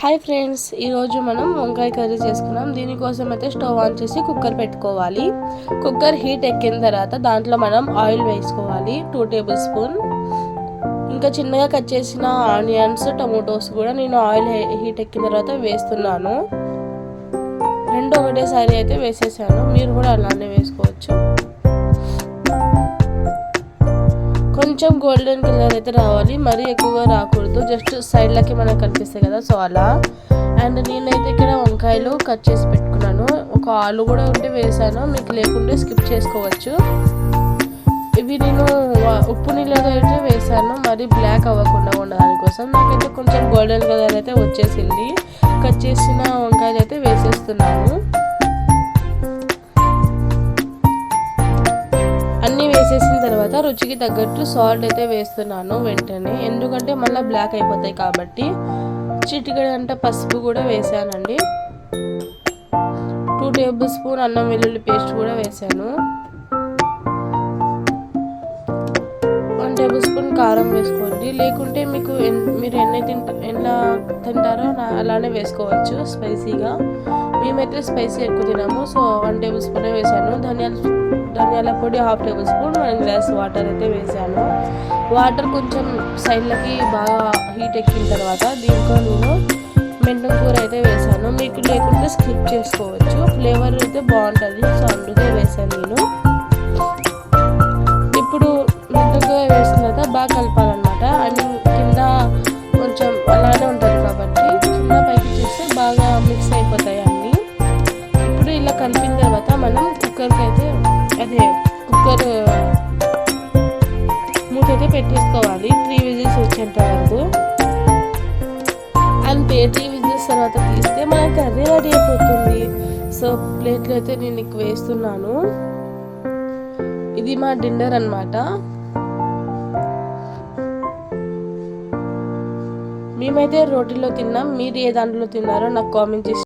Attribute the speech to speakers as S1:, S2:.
S1: Hi friends ఈరోజు మనం వంకాయ కర్రీ చేసుకున్నాం. దీనికోసం అయితే స్టవ్ ఆన్ చేసి కుక్కర్ పెట్టుకోవాలి. కుక్కర్ హీట్ ఎక్కిన తర్వాత దాంట్లో మనం ఆయిల్ వేసుకోవాలి. టూ టేబుల్ స్పూన్ ఇంకా చిన్నగా కట్ చేసిన ఆనియన్స్ టమోటోస్ కూడా నేను ఆయిల్ హీట్ ఎక్కిన తర్వాత వేస్తున్నాను. రెండు ఒకటేసారి అయితే వేసేసాను. మీరు కూడా అలానే వేసుకోవచ్చు. కొంచెం గోల్డెన్ కలర్ అయితే రావాలి. మరీ ఎక్కువగా రాకూడదు. జస్ట్ సైడ్లకి మనకు కనిపిస్తాయి కదా. సో అలా. అండ్ నేనైతే ఇక్కడ వంకాయలు కట్ చేసి పెట్టుకున్నాను. ఒక ఆలు కూడా ఉంటే వేసాను. మీకు లేకుంటే స్కిప్ చేసుకోవచ్చు. ఇవి నేను ఉప్పు నీళ్ళతో అయితే వేసాను. మరి బ్లాక్ అవ్వకుండా ఉండడానికి కోసం నాకైతే కొంచెం గోల్డెన్ కలర్ అయితే వచ్చేసింది. కట్ చేసిన వంకాయలు అన్నీ వేసేసిన తర్వాత రుచికి తగ్గట్టు సాల్ట్ అయితే వేస్తున్నాను వెంటనే. ఎందుకంటే మళ్ళీ బ్లాక్ అయిపోతాయి కాబట్టి. చిటికడ అంటే పసుపు కూడా వేసానండి. టూ టేబుల్ స్పూన్ అన్నం వెల్లుల్లి పేస్ట్ కూడా వేసాను. వన్ టేబుల్ స్పూన్ కారం వేసుకోండి. లేకుంటే మీకు మీరు ఎన్ని తింట ఎలా తింటారో అలానే వేసుకోవచ్చు స్పైసీగా మేమైతే స్పైసీ ఎక్కువ తినాము సో వన్ టేబుల్ స్పూనే వేసాను. ధనియాలు ధనియాల పొడి half tablespoon one glass water అయితే వేసాను. వాటర్ కొంచెం సైడ్లకి బాగా హీట్ ఎక్కిన తర్వాత దీంట్లో నేను మెండకూర కూర అయితే వేసాను. మీకు లేకుంటే స్కిప్ చేసుకోవచ్చు. ఫ్లేవర్ అయితే బాగుంటుంది. సో అందుకే వేసాను నేను. ఇప్పుడు మెంతం కూర వేసిన తర్వాత బాగా కలపాలన్నమాట. అండ్ కింద కొంచెం అలానే ఉంటుంది కాబట్టి కింద పైకి చేస్తే బాగా మిక్స్ అయిపోతాయి అన్నీ. ఇప్పుడు ఇలా కలిపిన తర్వాత మనం కుక్కర్కి అయితే అదే కుక్కర్ మూతైతే పెట్టేసుకోవాలి. త్రీ విజిల్స్ వచ్చేంత వరకు. అంతే త్రీ విజిల్స్ తర్వాత తీస్తే మన కర్రీ రెడీ అయిపోతుంది. సో ప్లేట్లో అయితే నేను ఎక్కువ వేస్తున్నాను. ఇది మా డిన్నర్ అనమాట మేమైతే రోటీలో తిన్నాం. మీరు ఏ దాంట్లో తిన్నారో నాకు కామెంట్ చేసి